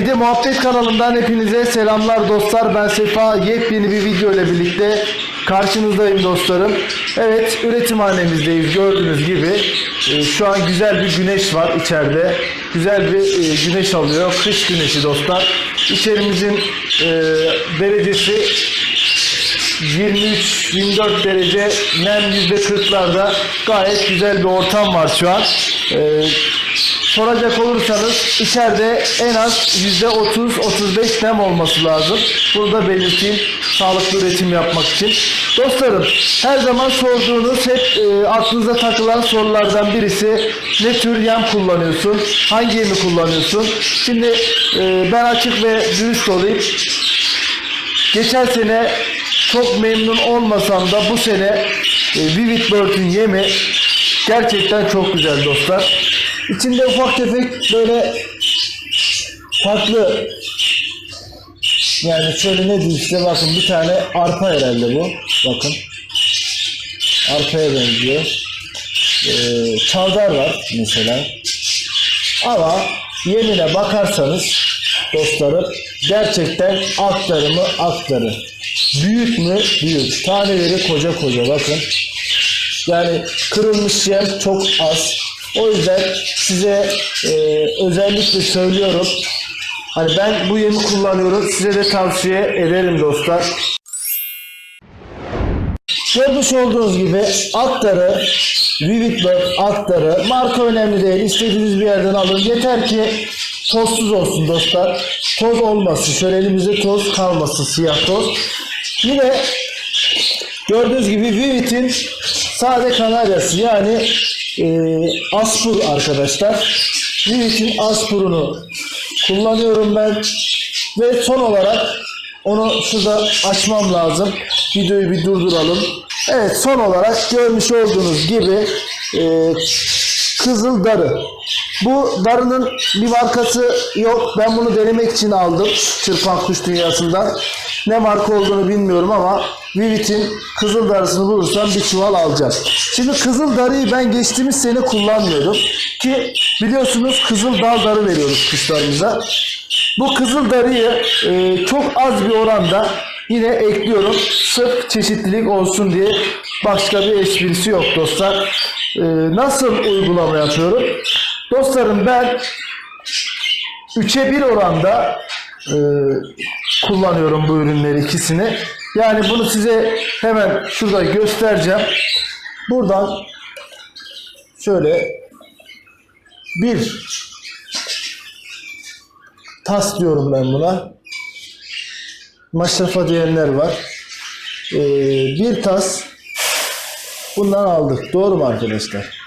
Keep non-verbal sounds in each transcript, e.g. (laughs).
Evde Muhabbet kanalından hepinize selamlar dostlar. Ben Sefa. Yepyeni bir video ile birlikte karşınızdayım dostlarım. Evet üretimhanemizdeyiz gördüğünüz gibi. Ee, şu an güzel bir güneş var içeride. Güzel bir e, güneş alıyor. Kış güneşi dostlar. İçerimizin e, derecesi 23-24 derece nem %40'larda gayet güzel bir ortam var şu an. Ee, soracak olursanız içeride en az %30-35 nem olması lazım. Bunu da belirteyim sağlıklı üretim yapmak için. Dostlarım her zaman sorduğunuz hep e, aklınıza takılan sorulardan birisi ne tür yem kullanıyorsun? Hangi yemi kullanıyorsun? Şimdi e, ben açık ve dürüst olayım. Geçen sene çok memnun olmasam da bu sene e, Vivid Bird'ün yemi gerçekten çok güzel dostlar. İçinde ufak tefek böyle farklı yani şöyle ne diyeyim size bakın bir tane arpa herhalde bu. Bakın. Arpaya benziyor. Ee, çavdar var mesela. Ama yemine bakarsanız dostlarım gerçekten aktarı mı aktarı. Büyük mü büyük. Taneleri koca koca bakın. Yani kırılmış yem çok az. O yüzden size e, özellikle söylüyorum. Hani ben bu yemi kullanıyorum. Size de tavsiye ederim dostlar. Görmüş olduğunuz gibi aktarı, Vivid Bird aktarı, marka önemli değil. İstediğiniz bir yerden alın. Yeter ki tozsuz olsun dostlar. Toz olmasın. Şöyle elimizde toz kalmasın. Siyah toz. Yine gördüğünüz gibi Vivid'in sade kanaryası yani e, Aspur arkadaşlar. Vivid'in Aspur'unu kullanıyorum ben. Ve son olarak onu şurada açmam lazım. Videoyu bir durduralım. Evet son olarak görmüş olduğunuz gibi e, Kızıl Darı. Bu darının bir markası yok. Ben bunu denemek için aldım. Çırpan kuş dünyasından. Ne marka olduğunu bilmiyorum ama Vivid'in kızıl darısını bulursam bir çuval alacağım. Şimdi kızıl darıyı ben geçtiğimiz sene kullanmıyordum. Ki biliyorsunuz kızıl dal darı veriyoruz kuşlarımıza. Bu kızıl darıyı e, çok az bir oranda yine ekliyorum. Sırf çeşitlilik olsun diye başka bir esprisi yok dostlar. E, nasıl uygulama yapıyorum? Dostlarım ben 3'e 1 oranda e, kullanıyorum bu ürünleri ikisini. Yani bunu size hemen şurada göstereceğim. Buradan şöyle bir tas diyorum ben buna. Maşrafa diyenler var. Ee, bir tas bundan aldık. Doğru mu arkadaşlar?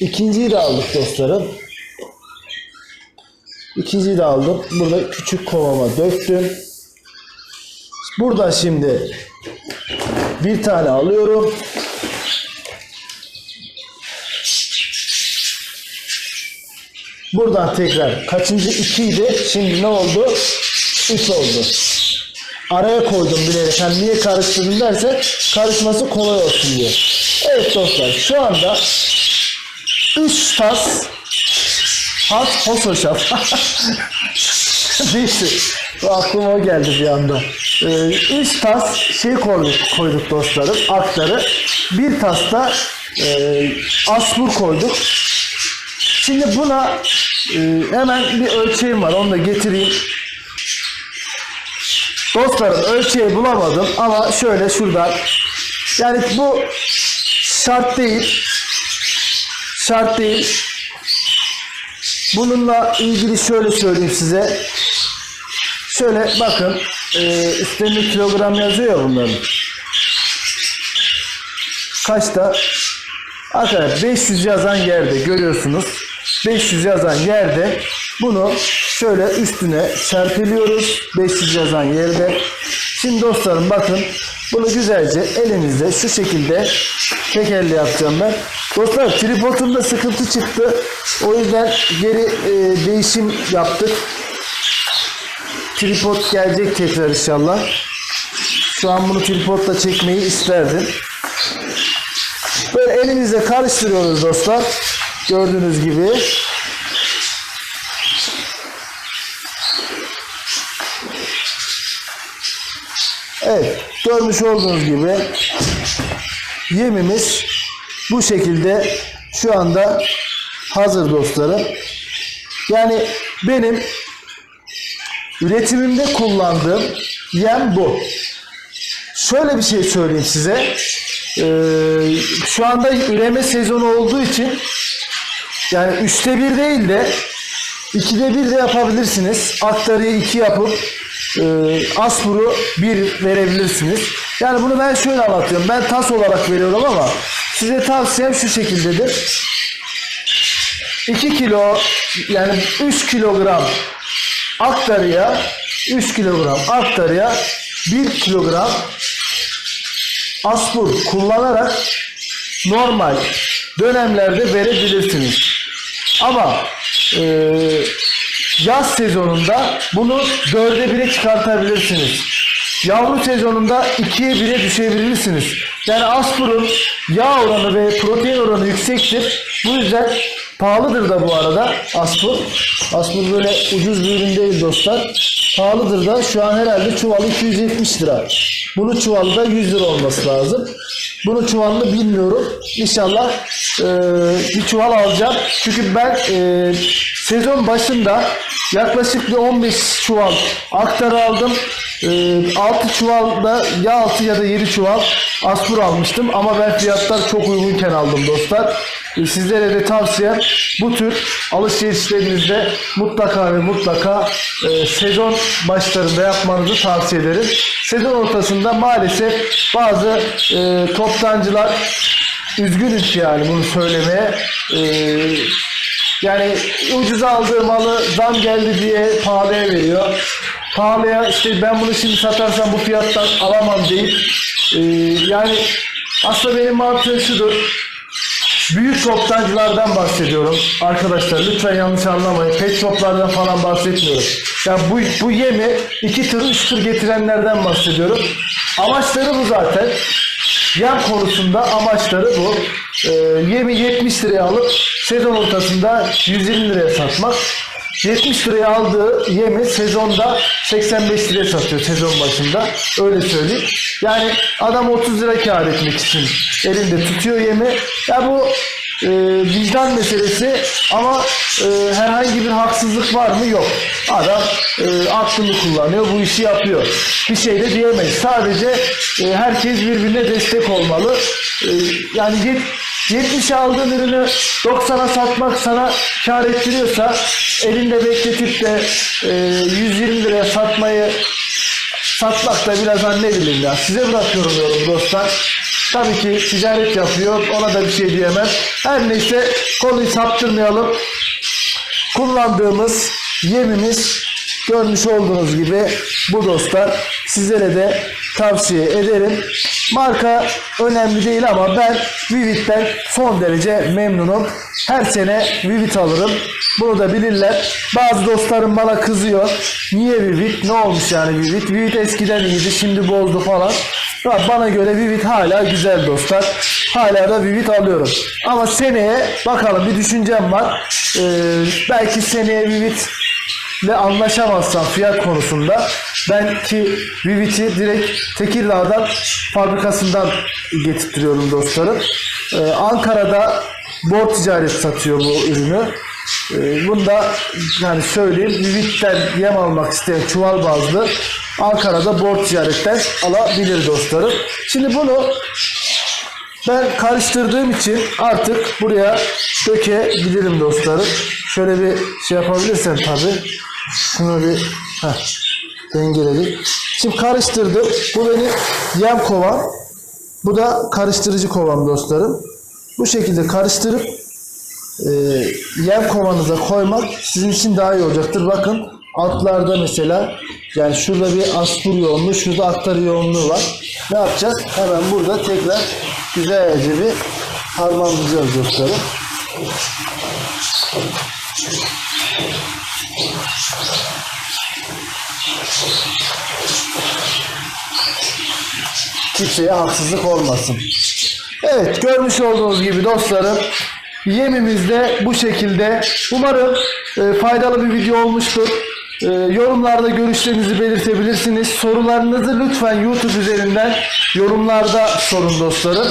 İkinciyi de aldık dostlarım. İkinciyi de aldım. Burada küçük kovama döktüm. Burada şimdi bir tane alıyorum. Buradan tekrar kaçıncı ikiydi? Şimdi ne oldu? Üç oldu. Araya koydum bilerek. Hani niye karıştırdım derse karışması kolay olsun diye. Evet dostlar şu anda 3 tas has hosoşaf. (laughs) Neyse. Aklıma o geldi bir anda. 3 tas şey koyduk, koyduk dostlarım. Aktarı. Bir tas da e, aspur koyduk. Şimdi buna e, hemen bir ölçeğim var. Onu da getireyim. Dostlarım ölçeği bulamadım ama şöyle şuradan. Yani bu şart değil. Şart değil. Bununla ilgili şöyle söyleyeyim size. Şöyle bakın. E, üstlerinde kilogram yazıyor ya bunların. Kaçta? Arkadaşlar 500 yazan yerde görüyorsunuz. 500 yazan yerde bunu şöyle üstüne serpiliyoruz. 500 yazan yerde. Şimdi dostlarım bakın bunu güzelce elimizde şu şekilde tek elle yapacağım ben. Dostlar tripodumda sıkıntı çıktı. O yüzden geri e, değişim yaptık. Tripod gelecek tekrar inşallah. Şu an bunu tripodla çekmeyi isterdim. Böyle elimizle karıştırıyoruz dostlar. Gördüğünüz gibi. Evet, görmüş olduğunuz gibi yemimiz bu şekilde şu anda hazır dostlarım. Yani benim üretimimde kullandığım yem bu. Şöyle bir şey söyleyeyim size. Ee, şu anda üreme sezonu olduğu için yani üçte bir değil de ikide bir de yapabilirsiniz. Aktarıyı iki yapıp e, aspuru bir verebilirsiniz. Yani bunu ben şöyle anlatıyorum. Ben tas olarak veriyorum ama size tavsiyem şu şekildedir. 2 kilo yani 3 kilogram aktarıya 3 kilogram aktarıya 1 kilogram aspur kullanarak normal dönemlerde verebilirsiniz. Ama e, yaz sezonunda bunu dörde bire çıkartabilirsiniz. Yavru sezonunda ikiye bire düşebilirsiniz. Yani aspurun yağ oranı ve protein oranı yüksektir. Bu yüzden pahalıdır da bu arada aspur. Aspur böyle ucuz bir ürün değil dostlar. Pahalıdır da şu an herhalde çuvalı 270 lira. Bunu çuvalı da 100 lira olması lazım. Bunu çuvalını bilmiyorum. İnşallah e, bir çuval alacağım. Çünkü ben e, sezon başında yaklaşık bir 15 çuval aktar aldım. E, 6 çuval da ya 6 ya da 7 çuval aspur almıştım. Ama ben fiyatlar çok uygunken aldım dostlar. E, Sizlere de tavsiyem bu tür alışverişlerinizde mutlaka ve mutlaka e, sezon başlarında yapmanızı tavsiye ederim. Sezon ortasında maalesef bazı e, toptancılar üzgünüz yani bunu söylemeye. E, yani ucuza aldığı malı zam geldi diye pahalıya veriyor. Pahalıya işte ben bunu şimdi satarsam bu fiyattan alamam deyip e, yani aslında benim mantığım şudur. Büyük toptancılardan bahsediyorum. Arkadaşlar lütfen yanlış anlamayın. Pet shoplardan falan bahsetmiyorum. Ya bu, bu yemi iki tır üç tır getirenlerden bahsediyorum. Amaçları bu zaten. Yem konusunda amaçları bu. Ee, yemi 70 liraya alıp sezon ortasında 120 liraya satmak. 70 liraya aldığı yemi sezonda 85 liraya satıyor sezon başında. Öyle söyleyeyim. Yani adam 30 lira kar etmek için elinde tutuyor yemi. Ya bu e, vicdan meselesi ama e, herhangi bir haksızlık var mı? Yok. Adam e, aklını kullanıyor, bu işi yapıyor. Bir şey de diyemeyiz. Sadece e, herkes birbirine destek olmalı. E, yani yet, 70 aldığın ürünü 90'a satmak sana kar ettiriyorsa elinde bekletip de e, 120 liraya satmayı satmak da biraz ne bileyim ya size bırakıyorum yorum dostlar. Tabii ki ticaret yapıyor ona da bir şey diyemem. Her neyse konuyu saptırmayalım. Kullandığımız yemimiz görmüş olduğunuz gibi bu dostlar. Sizlere de tavsiye ederim. Marka önemli değil ama ben Vivid'den son derece memnunum. Her sene Vivid alırım. Bunu da bilirler. Bazı dostlarım bana kızıyor. Niye Vivid? Ne olmuş yani Vivid? Vivid eskiden iyiydi şimdi bozdu falan. Bana göre Vivid hala güzel dostlar. Hala da Vivid alıyorum. Ama seneye bakalım bir düşüncem var. Ee, belki seneye Vivid ile anlaşamazsam fiyat konusunda belki Vivid'i direkt Tekirdağ'dan fabrikasından getirtiyorum dostlarım. Ee, Ankara'da bor ticaret satıyor bu ürünü. Ee, bunu da yani söyleyeyim Vivid'den yem almak isteyen çuval bazlı Ankara'da bor ticaretten alabilir dostlarım. Şimdi bunu ben karıştırdığım için artık buraya dökebilirim dostlarım. Şöyle bir şey yapabilirsem tabi. Şunu bir heh, dengeledik. Şimdi karıştırdım. Bu benim yem kovam. Bu da karıştırıcı kovam dostlarım. Bu şekilde karıştırıp e, yem kovanıza koymak sizin için daha iyi olacaktır. Bakın altlarda mesela yani şurada bir aspur yoğunluğu, şurada aktar yoğunluğu var. Ne yapacağız? Hemen burada tekrar güzelce bir harmanlayacağız dostlarım. Kimseye haksızlık olmasın. Evet görmüş olduğunuz gibi dostlarım yemimiz de bu şekilde. Umarım e, faydalı bir video olmuştur. Ee, yorumlarda görüşlerinizi belirtebilirsiniz. Sorularınızı lütfen YouTube üzerinden yorumlarda sorun dostlarım.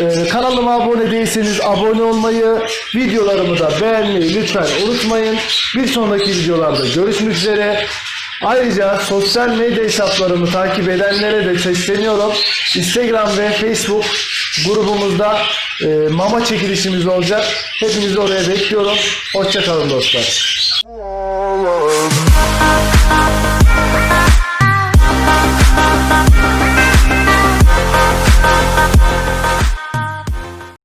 Ee, kanalıma abone değilseniz abone olmayı, videolarımı da beğenmeyi lütfen unutmayın. Bir sonraki videolarda görüşmek üzere. Ayrıca sosyal medya hesaplarımı takip edenlere de sesleniyorum. Instagram ve Facebook grubumuzda e, mama çekilişimiz olacak. Hepinizi oraya bekliyorum. Hoşçakalın dostlar.